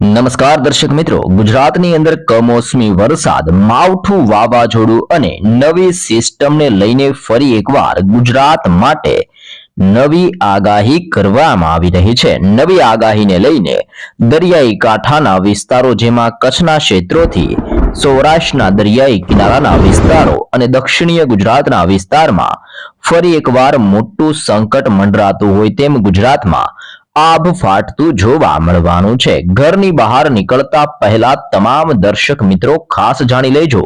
નમસ્કાર દર્શક મિત્રો, ગુજરાતની અંદર કમોસમી વરસાદ, માવઠું વાવાઝોડું અને નવી સિસ્ટમને લઈને ફરી એકવાર ગુજરાત માટે નવી આગાહી કરવામાં આવી રહી છે. નવી આગાહીને લઈને દરિયાઈ કાંઠાના વિસ્તારો જેમાં કચ્છના ક્ષેત્રોથી સૌરાષ્ટ્રના દરિયાઈ કિનારાના વિસ્તારો અને દક્ષિણીય ગુજરાતના વિસ્તારમાં ફરી એકવાર મોટું સંકટ મંડરાતું હોય તેમ ગુજરાતમાં આભ ફાટતું જોવા મળવાનું છે. ઘરની બહાર નીકળતા પહેલા તમામ દર્શક મિત્રો ખાસ જાણી લેજો.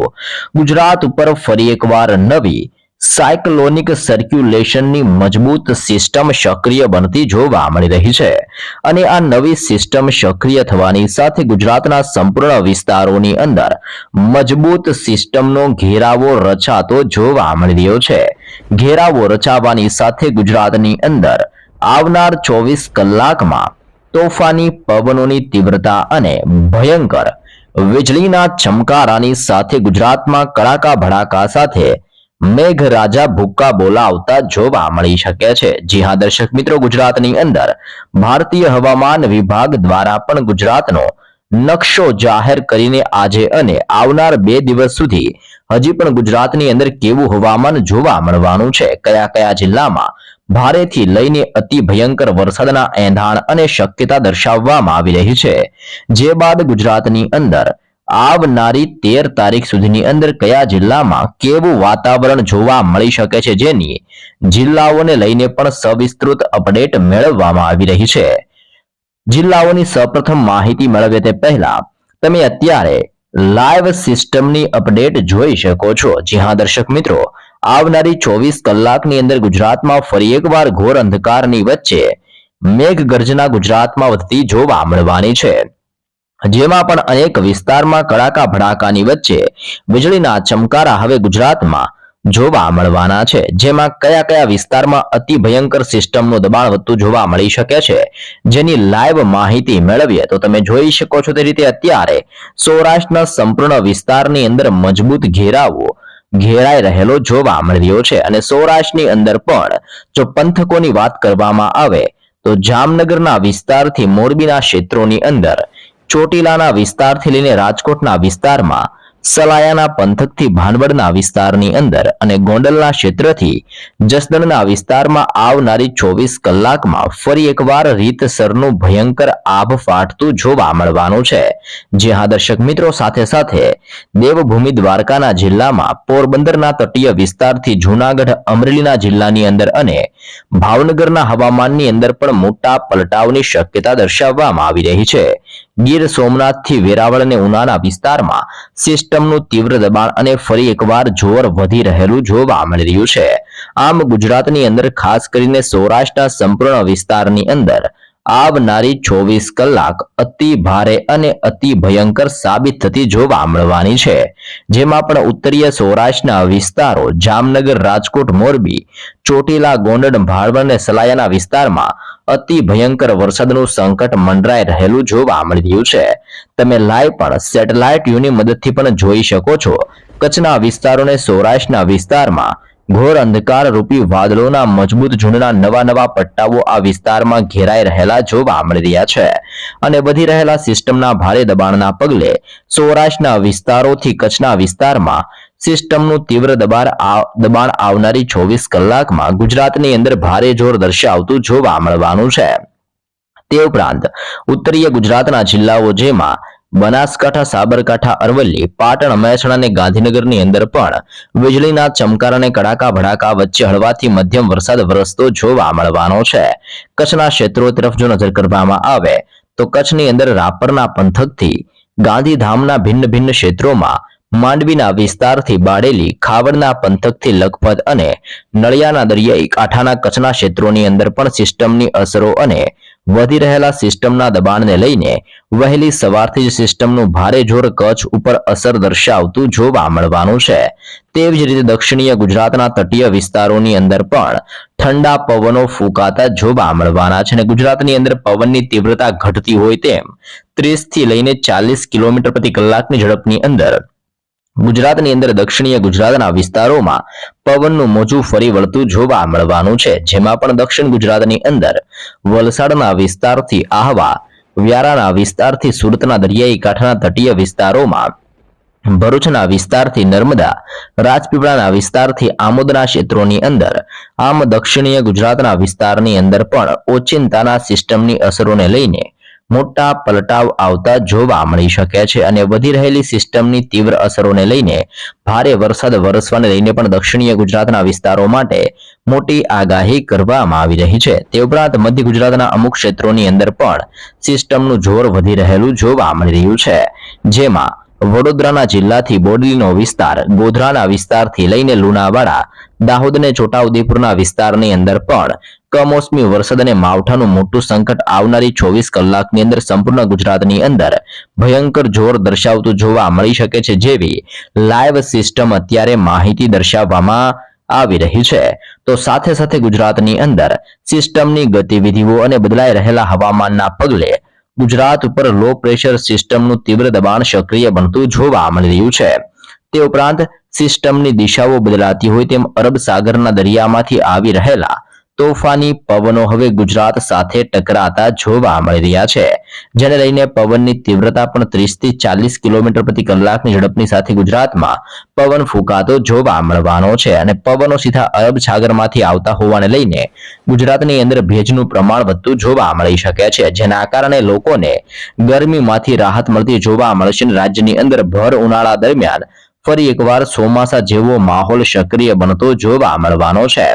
ગુજરાત ઉપર ફરી એકવાર નવી સાયક્લોનિક સર્ક્યુલેશનની મજબૂત સિસ્ટમ સક્રિય બનતી જોવા મળી રહી છે. અને આ નવી સિસ્ટમ સક્રિય થવાની સાથે ગુજરાતના સંપૂર્ણ વિસ્તારોની અંદર મજબૂત સિસ્ટમનો ઘેરાવો રચાતો જોવા મળી રહ્યો છે. ઘેરાવો રચાવાની સાથે ગુજરાતની અંદર આવનાર ચોવીસ કલાકમાં તોફાની પવનોની તીવ્રતા અને ભયંકર વીજળીના ચમકારાની સાથે ગુજરાતમાં કડાકા ભડાકા સાથે મેઘરાજા ભૂક્કા બોલાવતા જોવા મળી શકે છે. જી હા, દર્શક મિત્રો, ગુજરાતની અંદર ભારતીય હવામાન વિભાગ દ્વારા પણ ગુજરાતનો નકશો જાહેર કરીને આજે અને આવનાર બે દિવસ સુધી હજી પણ ગુજરાતની અંદર કેવું હવામાન જોવા મળવાનું છે? કયા કયા જિલ્લામાં ભારેથી લઈને અતિ ભયંકર વરસાદના એંધાણ અને શક્યતા દર્શાવવામાં આવી રહી છે? જે બાદ ગુજરાતની અંદર આવનારી તેર તારીખ સુધીની અંદર કયા જિલ્લામાં કેવું વાતાવરણ જોવા મળી શકે છે જેની જિલ્લાઓને લઈને પણ સવિસ્તૃત અપડેટ મેળવવામાં આવી રહી છે? જિલ્લાઓની સૌપ્રથમ માહિતી મેળવે તે પહેલા તમે અત્યારે લાઈવ સિસ્ટમની અપડેટ જોઈ શકો છો. જી હા, દર્શક મિત્રો, આવનારી ચોવીસ કલાકની અંદર ગુજરાતમાં ફરી એકવાર ઘોર અંધકારની વચ્ચે મેઘગર્જના ગુજરાતમાં વધતી જોવા મળવાની છે. જેમાં પણ અનેક વિસ્તારમાં કડાકા ભડાકાની વચ્ચે વીજળીના ચમકારા હવે ગુજરાતમાં જોવા મળવાના છે. જેમાં કયા કયા વિસ્તારમાં અતિ ભયંકર સિસ્ટમનું દબાણ વધતું જોવા મળી શકે છે, જેની લાઈવ માહિતી મેળવીએ તો તમે જોઈ શકો છો તે રીતે અત્યારે સૌરાષ્ટ્રના સંપૂર્ણ વિસ્તારની અંદર મજબૂત ઘેરાવો ઘેરાઈ રહેલો જોવા મળ્યો છે. અને સૌરાષ્ટ્રની અંદર પણ જો પંથકોની વાત કરવામાં આવે તો જામનગરના વિસ્તારથી મોરબીના ક્ષેત્રોની અંદર ચોટીલાના વિસ્તારથી લઈને રાજકોટના વિસ્તારમાં સલાયાના પંથકથી ભાનવડના વિસ્તારની અંદર અને ગોંડલના ક્ષેત્રથી જસદણના વિસ્તારમાં આવનારી ચોવીસ કલાકમાં ફરી એકવાર રીતસરનું ભયંકર આભ ફાટતું જોવા મળવાનું છે. જ્યાં દર્શક મિત્રો, સાથે સાથે દેવભૂમિ દ્વારકાના જિલ્લામાં પોરબંદરના તટીય વિસ્તારથી જૂનાગઢ, અમરેલીના જિલ્લાની અંદર અને ભાવનગરના હવામાનની અંદર પણ મોટા પલટાવની શક્યતા દર્શાવવામાં આવી રહી છે. ગીર સોમનાથથી વેરાવળ અને ઉનાના વિસ્તારમાં સિસ્ટમનું તીવ્ર દબાણ અને ફરી એકવાર જોર વધી રહેલું જોવા મળી રહ્યું છે. આમ ગુજરાતની અંદર ખાસ કરીને સૌરાષ્ટ્રના સંપૂર્ણ વિસ્તારની અંદર આવનારી ચોવીસ કલાક અતિ ભારે અને અતિ ભયંકર સાબિત થતી જોવા મળવાની છે. જેમાં પણ ઉત્તરીય સૌરાષ્ટ્રના વિસ્તારો જામનગર, રાજકોટ, મોરબી, ચોટીલા, ગોંડલ ભાળવડ અને સલાયાના વિસ્તારમાં અતિ ભયંકર વરસાદનું સંકટ મંડરાઈ રહેલું જોવા મળી રહ્યું છે. તમે લાઈવ પણ સેટેલાઇટ યુની મદદથી પણ જોઈ શકો છો. કચ્છના વિસ્તારોને સૌરાષ્ટ્રના વિસ્તારમાં ઘોર અંધકાર રૂપી વાદળોના મજબૂત ઝુંડના નવા નવા પટ્ટાઓ આ વિસ્તારમાં ઘેરાઈ રહેલા જોવા મળી રહ્યા છે. અને વધી રહેલા સિસ્ટમના ભારે દબાણના પગલે સૌરાષ્ટ્રના વિસ્તારોથી કચ્છના વિસ્તારમાં સિસ્ટમનું તીવ્ર દબાણ દબાણ આવનારી ચોવીસ કલાકમાં ગુજરાતની અંદર ભારે જોર દર્શાવતું જોવા મળવાનું છે. તે ઉપરાંત, ઉત્તરીય ગુજરાતના જિલ્લાઓ જેમાં બનાસકાંઠા, સાબરકાંઠા, અરવલ્લી, પાટણ, મહેસાણા અને ગાંધીનગરની અંદર પણ વીજળીના ચમકાર અને કડાકા ભડાકા વચ્ચે હળવાથી મધ્યમ વરસાદ વરસતો જોવા મળવાનો છે. કચ્છના ક્ષેત્રો તરફ જો નજર કરવામાં આવે, તો કચ્છની અંદર રાપરના પંથકથી ગાંધીધામના ભિન્ન ભિન્ન ક્ષેત્રોમાં માંડવીના વિસ્તારથી બાળેલી ખાવડના પંથકથી લખપત અને નળિયાના દરિયાઈ કાંઠાના કચ્છના ક્ષેત્રોની અંદર પણ સિસ્ટમની અસરો અને વધી રહેલા સિસ્ટમના દબાણને લઈને વહેલી સવારથી જ સિસ્ટમનું ભારે જોર કચ્છ ઉપર અસર દર્શાવતું જોવા મળવાનું છે. તેવી જ રીતે દક્ષિણીય ગુજરાતના તટીય વિસ્તારોની અંદર પણ ઠંડા પવનો ફૂંકાતા જોવા મળવાના છે અને ગુજરાતની અંદર પવનની તીવ્રતા ઘટતી હોય તેમ ત્રીસથી લઈને ચાલીસ કિલોમીટર પ્રતિ કલાકની ઝડપની અંદર ગુજરાતની અંદર દક્ષિણીય ગુજરાતના વિસ્તારોમાં પવનનું મોજું ફરી વળતું જોવા મળવાનું છે, જેમાં પણ દક્ષિણ ગુજરાતની અંદર વલસાડના વિસ્તારથી આહવા, વ્યારાના વિસ્તારથી સુરતના દરિયાઈ કાંઠાના તટીય વિસ્તારોમાં, ભરૂચના વિસ્તારથી નર્મદા, રાજપીપળાના વિસ્તારથી આમોદના ક્ષેત્રોની અંદર, આમ દક્ષિણીય ગુજરાતના વિસ્તારની અંદર પણ ઓચિંતાના સિસ્ટમની અસરોને લઈને મોટા પલટાવ આવતા જોવા મળી શકે છે અને વધી રહેલી સિસ્ટમની તીવ્ર અસરોને લઈને ભારે વરસાદ વરસવાને લઈને પણ દક્ષિણીય ગુજરાતના વિસ્તારો માટે મોટી આગાહી કરવામાં આવી રહી છે. તે ઉપરાંત મધ્ય ગુજરાતના અમુક ક્ષેત્રોની અંદર પણ સિસ્ટમનું જોર વધી રહેલું જોવા મળી રહ્યું છે. જેમાં વડોદરાના જિલ્લાથી બોડલીનો વિસ્તાર, ગોધરાના વિસ્તારથી લઈને લુણાવાડા દાહોદ અને છોટાઉદેપુરના વિસ્તારની અંદર પણ કમોસમી વરસાદ અને માવઠાનું મોટું સંકટ આવનારી ચોવીસ કલાકની અંદર સંપૂર્ણ ગુજરાતની અંદર ભયંકર જોર દર્શાવતું જોવા મળી શકે છે જેવી લાઈવ સિસ્ટમ અત્યારે માહિતી દર્શાવવામાં આવી રહી છે. તો સાથે સાથે ગુજરાતની અંદર સિસ્ટમની ગતિવિધિઓ અને બદલાઈ રહેલા હવામાનના પગલે ગુજરાત ઉપર લો પ્રેશર સિસ્ટમનું તીવ્ર દબાણ સક્રિય બનતું જોવા મળી રહ્યું છે. તે ઉપરાંત સિસ્ટમની દિશાઓ બદલાતી હોય તેમ અરબ સાગરના દરિયામાંથી આવી રહેલા તોફાની પવનો હવે ગુજરાત સાથે ટકરાતા જોવા મળી રહ્યા છે. જેને લઈને પવનની તીવ્રતા પણ ત્રીસથી ચાલીસ કિલોમીટર પ્રતિ કલાકની ઝડપની સાથે ગુજરાતમાં પવન ફૂંકાતો જોવા મળવાનો છે અને પવનો સીધા અરબ સાગરમાંથી આવતા હોવાને લઈને ગુજરાતની અંદર ભેજનું પ્રમાણ વધતું જોવા મળી શકે છે, જેના કારણે લોકોને ગરમીમાંથી રાહત મળતી જોવા મળશે અને રાજ્યની અંદર ભર ઉનાળા દરમિયાન ફરી એકવાર ચોમાસા જેવો માહોલ સક્રિય બનતો જોવા મળવાનો છે.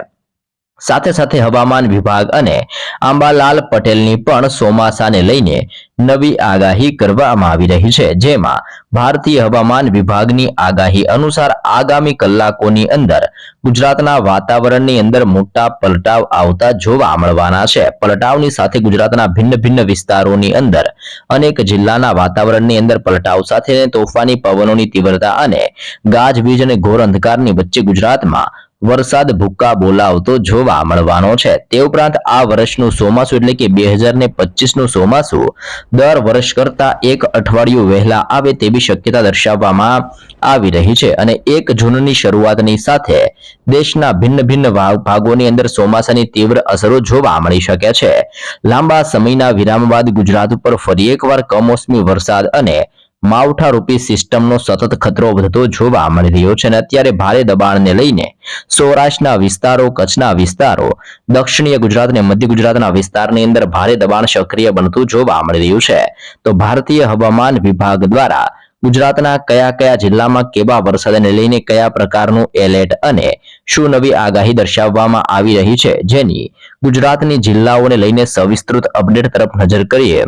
સાથે સાથે હવામાન વિભાગ અને આંબાલાલ પટેલની પણ ચોમાસાને લઈને નવી આગાહી કરવામાં આવી રહી છે, જેમાં ભારતીય હવામાન વિભાગની આગાહી અનુસાર આગામી કલાકોની અંદર ગુજરાતના વાતાવરણની અંદર મોટા પલટાવ આવતા જોવા મળવાના છે. પલટાવની સાથે ગુજરાતના ભિન્ન ભિન્ન વિસ્તારોની અંદર અનેક જિલ્લાના વાતાવરણની અંદર પલટાવ સાથે તોફાની પવનોની તીવ્રતા અને ગાજવીજ અને ઘોર અંધકારની વચ્ચે ગુજરાતમાં વરસાદ ભૂક્કા બોલાવતો જોવા મળવાનો છે. તે ઉપરાંત આ વર્ષનું ચોમાસું એટલે કે બે હજાર ને પચીસનું ચોમાસું દર વર્ષ કરતા એક અઠવાડિયું વહેલા આવે તેવી શક્યતા દર્શાવવામાં આવી રહી છે અને એક જૂનની શરૂઆતની સાથે દેશના ભિન્ન ભિન્ન ભાગ- ભાગોની અંદર ચોમાસાની તીવ્ર અસરો જોવા મળી શકે છે. લાંબા સમયના વિરામ બાદ ગુજરાત ઉપર ફરી એકવાર કમોસમી વરસાદ અને માવઠારૂપી સિસ્ટમનો સતત ખતરો વધતો જોવા મળી રહ્યો છે અને અત્યારે ભારે દબાણને લઈને સૌરાષ્ટ્રના વિસ્તારો, કચ્છના વિસ્તારો, દક્ષિણીય ગુજરાત અને મધ્ય ગુજરાતના વિસ્તારની અંદર ભારે દબાણ સક્રિય બનતું જોવા મળી રહ્યું છે. તો ભારતીય હવામાન વિભાગ દ્વારા ગુજરાતના કયા કયા જિલ્લામાં કેવા વરસાદને લઈને કયા પ્રકારનું એલર્ટ અને શું નવી આગાહી દર્શાવવામાં આવી રહી છે, જેની ગુજરાતની જિલ્લાઓને લઈને સવિસ્તૃત અપડેટ તરફ નજર કરીએ.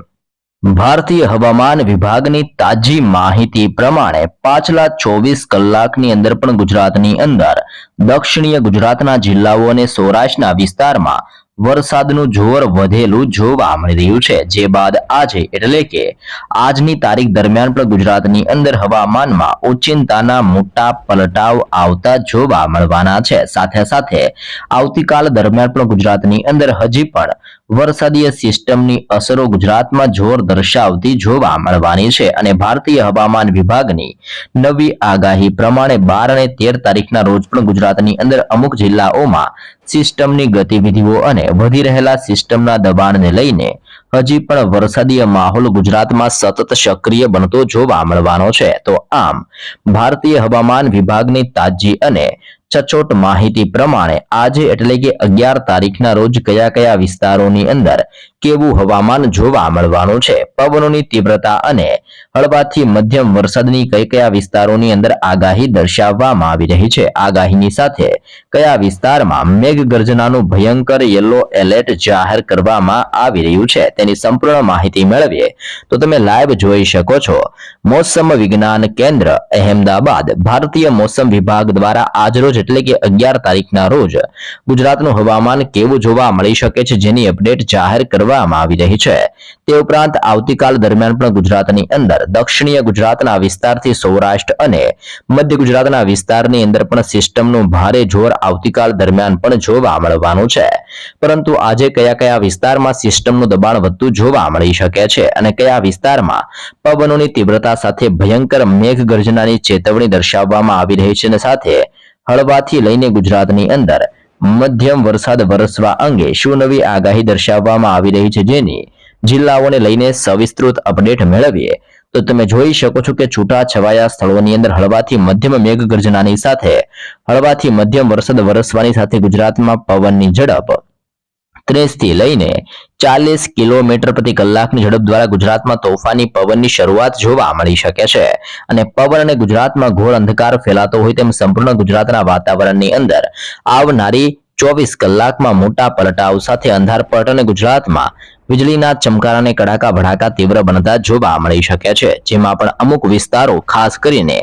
ભારતીય હવામાન વિભાગની તાજી માહિતી પ્રમાણે પાછલા ચોવીસ કલાકની અંદર પણ ગુજરાતની અંદર દક્ષિણીય ગુજરાતના જિલ્લાઓ અને સૌરાષ્ટ્રના વિસ્તારમાં વરસાદનું જોર વધેલું જોવા મળી રહ્યું છે. જે બાદ આજે એટલે કે આજની તારીખ દરમિયાન પણ ગુજરાતની અંદર હવામાનમાં ઓચિંતાના મોટા પલટાવ આવતા જોવા મળવાના છે. સાથે સાથે આવતીકાલ દરમિયાન પણ ગુજરાતની અંદર હજી પણ વરસાદીય સિસ્ટમની અસરો ગુજરાતમાં જોર દર્શાવતી જોવા મળવાની છે અને ભારતીય હવામાન વિભાગની નવી આગાહી પ્રમાણે બાર અને તેર તારીખના રોજ પણ ગુજરાતની અંદર અમુક જિલ્લાઓમાં સિસ્ટમની ગતિવિધિઓ અને વધી રહેલા સિસ્ટમના દબાણને લઈને હજી પણ વરસાદીય માહોલ ગુજરાતમાં સતત સક્રિય બનતો જોવા મળવાનો છે. તો આમ, ભારતીય હવામાન વિભાગની તાજી અને સચોટ માહિતી પ્રમાણે આજે એટલે કે અગિયાર તારીખના રોજ કયા કયા વિસ્તારોની અંદર કેવું હવામાન જોવા મળવાનું છે, પવનોની તીવ્રતા અને હળવાથી મધ્યમ વરસાદની કઈ કયા વિસ્તારોની અંદર આગાહી દર્શાવવામાં આવી રહી છે, આગાહીની સાથે કયા વિસ્તારમાં મેઘગર્જનાનું ભયંકર યલો એલર્ટ જાહેર કરવામાં આવી રહ્યું છે, તેની સંપૂર્ણ માહિતી મેળવીએ તો તમે લાઈવ જોઈ શકો છો. મોસમ વિજ્ઞાન કેન્દ્ર અહેમદાબાદ, ભારતીય મોસમ વિભાગ દ્વારા આજરોજ એટલે કે અગિયાર તારીખના રોજ ગુજરાતનું હવામાન કેવું જોવા મળી શકે છે જેની અપડેટ જાહેર કરવામાં આવી રહી છે. તે ઉપરાંત આવતીકાલ દરમિયાન પણ ગુજરાતની અંદર દક્ષિણીય ગુજરાતના વિસ્તારથી સૌરાષ્ટ્ર અને મધ્ય ગુજરાતના વિસ્તારની અંદર પણ સિસ્ટમનું ભારે જોર આવતીકાલ દરમિયાન પણ જોવા મળવાનું છે. પરંતુ આજે કયા કયા વિસ્તારમાં સિસ્ટમનું દબાણ વધતું જોવા મળી શકે છે અને કયા વિસ્તારમાં પવનોની તીવ્રતા સાથે ભયંકર મેઘ ગર્જનાની ચેતવણી દર્શાવવામાં આવી રહી છે અને સાથે હળવાથી લઈને ગુજરાતની અંદર મધ્યમ વરસાદ વરસવા અંગે શું નવી આગાહી દર્શાવવામાં આવી રહી છે જેની જિલ્લાઓને લઈને સવિસ્તૃત અપડેટ મેળવીએ? તો તમે જોઈ શકો છો કે છૂટા છવાયા સ્થળોની અંદર હળવાથી મધ્યમ મેઘગર્જનાની સાથે હળવાથી મધ્યમ વરસાદ વરસવાની સાથે ગુજરાતમાં પવનની ઝડપ ત્રીસથી લઈને ચાલીસ કિલોમીટર પ્રતિ કલાકની ઝડપ દ્વારા ગુજરાતમાં તોફાની પવનની શરૂઆત જોવા મળી શકે છે. અને પવન અને ગુજરાતમાં ઘોર અંધકાર ફેલાતો હોય તેમ સંપૂર્ણ ગુજરાતના વાતાવરણની અંદર આવનારી ચોવીસ કલાકમાં મોટા પલટાવ સાથે અંધારપટ અને ગુજરાતમાં વીજળીના ચમકારા અને કડાકા ભડાકા તીવ્ર બનતા જોવા મળી શકે છે, જેમાં પણ અમુક વિસ્તારો, ખાસ કરીને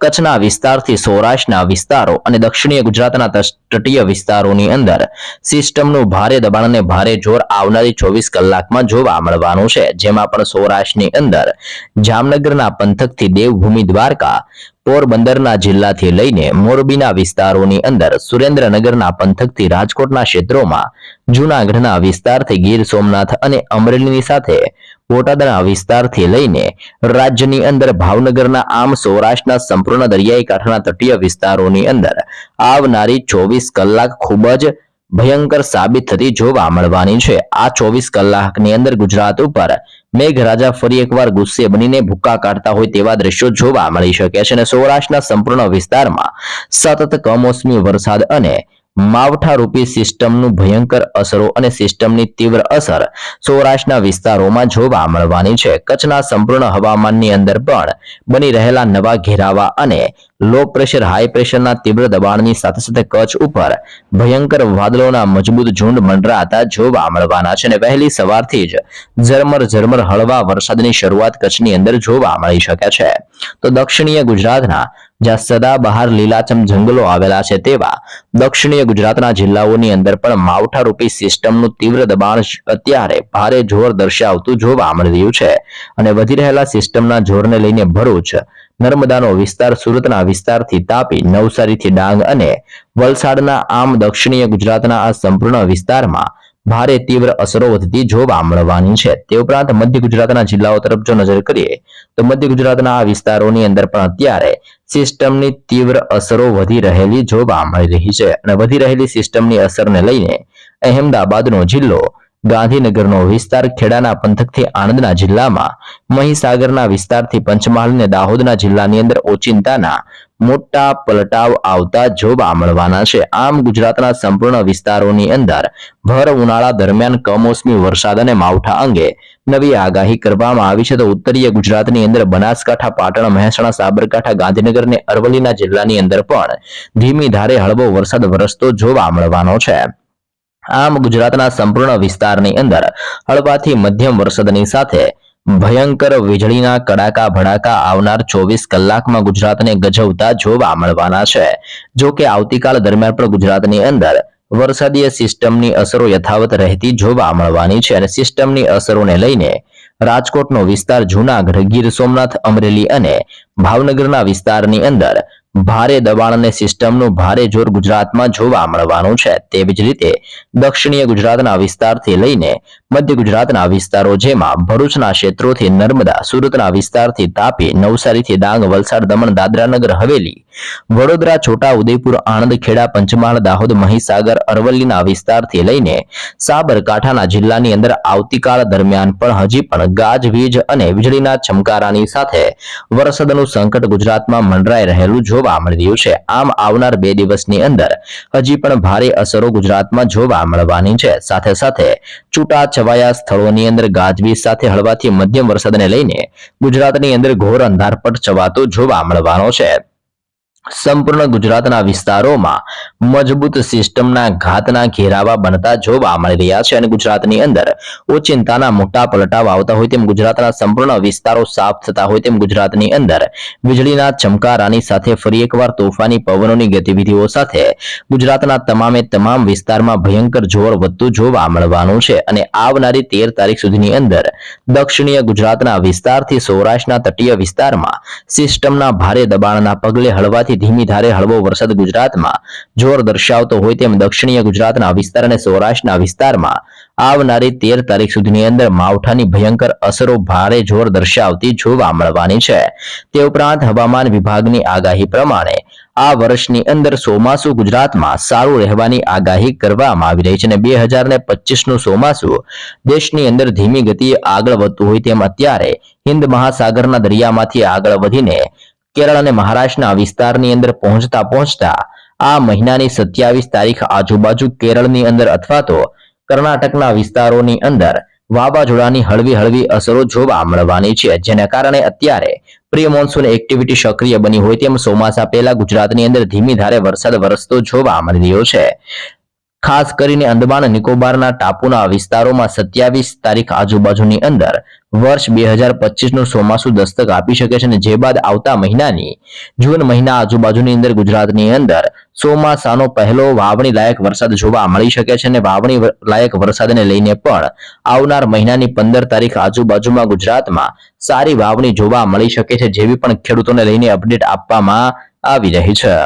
કચ્છના વિસ્તારથી સૌરાષ્ટ્રના વિસ્તારો અને દક્ષિણીય ગુજરાતના તટીય વિસ્તારોની અંદર સિસ્ટમનું ભારે દબાણ અને ભારે જોર આવનારી ચોવીસ કલાકમાં જોવા મળવાનું છે, જેમાં પણ સૌરાષ્ટ્રની અંદર જામનગરના પંથકથી દેવભૂમિ દ્વારકા, પોરબંદરના જિલ્લાથી લઈને મોરબીના વિસ્તારોની અંદર સુરેન્દ્રનગરના પંથકથી રાજકોટના ક્ષેત્રોમાં જૂનાગઢના વિસ્તારથી ગીર સોમનાથ અને અમરેલીની સાથે બોટાદના વિસ્તારથી લઈને રાજ્યની અંદર ભાવનગરના આમ સૌરાષ્ટ્રના સંપૂર્ણ દરિયાઈ કાંઠાના તટીય વિસ્તારોની અંદર આવનારી ચોવીસ કલાક ખૂબ જ ભયંકર સાબિત થતી જોવા મળવાની છે. આ ચોવીસ કલાકની અંદર ગુજરાત ઉપર મેઘરાજા ફરી એકવાર ગુસ્સે બનીને ભૂક્કા કાઢતા હોય તેવા દ્રશ્યો જોવા મળી શકે છે અને સૌરાષ્ટ્રના સંપૂર્ણ વિસ્તારમાં સતત કમોસમી વરસાદ અને માવઠારૂપી સિસ્ટમનું ભયંકર અસરો અને સિસ્ટમની તીવ્ર અસર સૌરાષ્ટ્રના વિસ્તારોમાં જોવા મળવાની છે. કચ્છના સંપૂર્ણ હવામાનની અંદર પણ બની રહેલા નવા ઘેરાવા અને લો પ્રેશર હાઈ પ્રેશરના તીવ્ર દબાણની સાથે સાથે કચ્છ ઉપર ભયંકર વાદળોના મજબૂત ઝુંડ મંડરાતા જોવા મળવાના છે. અને વહેલી સવારથી જ ઝરમર ઝરમર હળવા વરસાદની શરૂઆત કચ્છની અંદર જોવા મળી શકે છે. તો દક્ષિણીય ગુજરાતના જ્યાં સદાબહાર લીલાછમ જંગલો આવેલા છે તેવા દક્ષિણીય ગુજરાતના જિલ્લાઓની અંદર પણ માવઠારૂપી સિસ્ટમનું તીવ્ર દબાણ અત્યારે ભારે જોર દર્શાવતું જોવા મળી રહ્યું છે. અને વધી રહેલા સિસ્ટમના જોરને લઈને ભરૂચ નર્મદાનો વિસ્તાર સુરતના વિસ્તારથી તાપી નવસારીથી ડાંગ અને વલસાડના આમ દક્ષિણીય ગુજરાતના આ સંપૂર્ણ વિસ્તારમાં ભારે તીવ્ર અસરો વધતી જોવા મળવાની છે. તે ઉપરાંત મધ્ય ગુજરાતના જિલ્લાઓ તરફ જો નજર કરીએ, તો મધ્ય ગુજરાતના આ વિસ્તારોની અંદર પણ અત્યારે સિસ્ટમની તીવ્ર અસરો વધી રહેલી જોવા મળી રહી છે અને વધી રહેલી સિસ્ટમની અસરને લઈને અહેમદાબાદનો જિલ્લો ગાંધીનગરનો વિસ્તાર ખેડાના પંથકથી આણંદના જિલ્લામાં, મહીસાગરના વિસ્તારથી પંચમહાલ અને દાહોદના જિલ્લાની અંદર ઓચિંતાના મોટા પલટાવ આવતા જોવા મળવાના છે. આમ ગુજરાતના સંપૂર્ણ વિસ્તારોની અંદર ભર ઉનાળા દરમિયાન કમોસમી વરસાદ અને માવઠા અંગે નવી આગાહી કરવામાં આવી છે. તો ઉત્તરીય ગુજરાતની અંદર બનાસકાંઠા, પાટણ, મહેસાણા, સાબરકાંઠા, ગાંધીનગર અને અરવલ્લીના જિલ્લાની અંદર પણ ધીમી ધારે હળવો વરસાદ વરસતો જોવા મળવાનો છે. આમ ગુજરાતના સંપૂર્ણ વિસ્તારની અંદર હળવાથી મધ્યમ વરસાદની સાથે ભયંકર વીજળીના કડાકા ભડાકા આવનાર ચોવીસ કલાકમાં ગુજરાતને ગજવતા જોવા મળવાના છે. જો કે આવતીકાલ દરમિયાન પણ ગુજરાતની અંદર વરસાદીય સિસ્ટમની અસરો યથાવત રહેતી જોવા મળવાની છે અને સિસ્ટમની અસરોને લઈને રાજકોટનો વિસ્તાર જૂનાગઢ, ગીર સોમનાથ, અમરેલી અને ભાવનગરના વિસ્તારની અંદર ભારે દબાણ અને સિસ્ટમનું ભારે જોર ગુજરાતમાં જોવા મળવાનું છે. તેવી જ રીતે દક્ષિણીય ગુજરાતના વિસ્તારથી લઈને મધ્ય ગુજરાતના વિસ્તારો જેમાં ભરૂચના ક્ષેત્રોથી નર્મદા, સુરતના વિસ્તારથી તાપી, નવસારીથી ડાંગ, વલસાડ, દમણ દાદરાનગર હવેલી, વડોદરા, છોટા, ઉદયપુર, આણંદ, ખેડા, પંચમહાલ, દાહોદ, મહીસાગર, અરવલ્લીના વિસ્તારથી લઈને સાબરકાંઠાના જિલ્લાની અંદર આવતીકાલ દરમિયાન પણ હજી પણ ગાજવીજ અને વીજળીના ચમકારાની સાથે વરસાદનું સંકટ ગુજરાતમાં મંડરાઈ રહેલું જોવા મળી છે. આમ આવનાર બે દિવસની અંદર હજી પણ ભારે અસરો ગુજરાતમાં જોવા મળવાની છે. સાથે સાથે છૂટા છવાયા સ્થળોની અંદર ગાજવીજ સાથે હળવાથી મધ્યમ વરસાદને લઈને ગુજરાતની અંદર ઘોર અંધારપટ છવાતો જોવા મળવાનો છે. સંપૂર્ણ ગુજરાતના વિસ્તારોમાં મજબૂત સિસ્ટમના ઘાતના ઘેરાવા બનતા જોવા મળી રહ્યા છે અને ગુજરાતની અંદર ઓચિંતાના મોટા પલટાવ આવતા હોય તેમ ગુજરાતના સંપૂર્ણ વિસ્તારો સાફ થતા હોય તેમ ગુજરાતની અંદર વીજળીના ચમકારાની સાથે ફરી એકવાર તોફાની પવનોની ગતિવિધિઓ સાથે ગુજરાતના તમામે તમામ વિસ્તારમાં ભયંકર જોર વધતું જોવા મળવાનું છે અને આવનારી તેર તારીખ સુધીની અંદર દક્ષિણીય ગુજરાતના વિસ્તારથી સૌરાષ્ટ્રના તટીય વિસ્તારમાં સિસ્ટમના ભારે દબાણના પગલે હળવાથી હળવાથી ધીમી ધારે હળવો વરસાદ ગુજરાતમાં જોર દર્શાવતો હોય તેમ દક્ષિણીય ગુજરાતના વિસ્તાર અને સૌરાષ્ટ્રના વિસ્તારમાં આવનારી તેર તારીખ સુધીની અંદર માવઠાની ભયંકર અસરો ભારે જોર દર્શાવતી જોવા મળવાની છે. તે ઉપરાંત હવામાન વિભાગની આગાહી પ્રમાણે આ વર્ષની અંદર ચોમાસું ગુજરાતમાં સારું રહેવાની આગાહી કરવામાં આવી રહી છે અને બે હજાર ને પચીસનું ચોમાસું દેશની અંદર ધીમી ગતિએ આગળ વધતું હોય તેમ અત્યારે હિન્દ મહાસાગરના દરિયામાંથી આગળ વધીને કેરળ અને મહારાષ્ટ્રના વિસ્તારની અંદર પહોંચતા પહોંચતા આ મહિનાની સત્યાવીસ તારીખ આજુબાજુ કેરળની અંદર અથવા તો કર્ણાટકના વિસ્તારોની અંદર વાવાઝોડાની હળવી હળવી અસરો જોવા મળવાની છે, જેના કારણે અત્યારે પ્રી મોન્સૂન એક્ટિવિટી સક્રિય બની હોય તેમ ચોમાસા પહેલા ગુજરાતની અંદર ધીમી ધારે વરસાદ વરસતો જોવા મળી રહ્યો છે. ખાસ કરીને અંદમાન નિકોબારના ટાપુના વિસ્તારોમાં સત્યાવીસ તારીખ આજુબાજુની અંદર વર્ષ બે હજાર પચીસનું ચોમાસું દસ્તક આપી શકે છે અને જે બાદ આવતા મહિનાની જૂન મહિના આજુબાજુની અંદર ગુજરાતની અંદર ચોમાસાનો પહેલો વાવણી લાયક વરસાદ જોવા મળી શકે છે અને વાવણી લાયક વરસાદને લઈને પણ આવનાર મહિનાની પંદર તારીખ આજુબાજુમાં ગુજરાતમાં સારી વાવણી જોવા મળી શકે છે જેવી પણ ખેડૂતોને લઈને અપડેટ આપવામાં આવી રહી છે.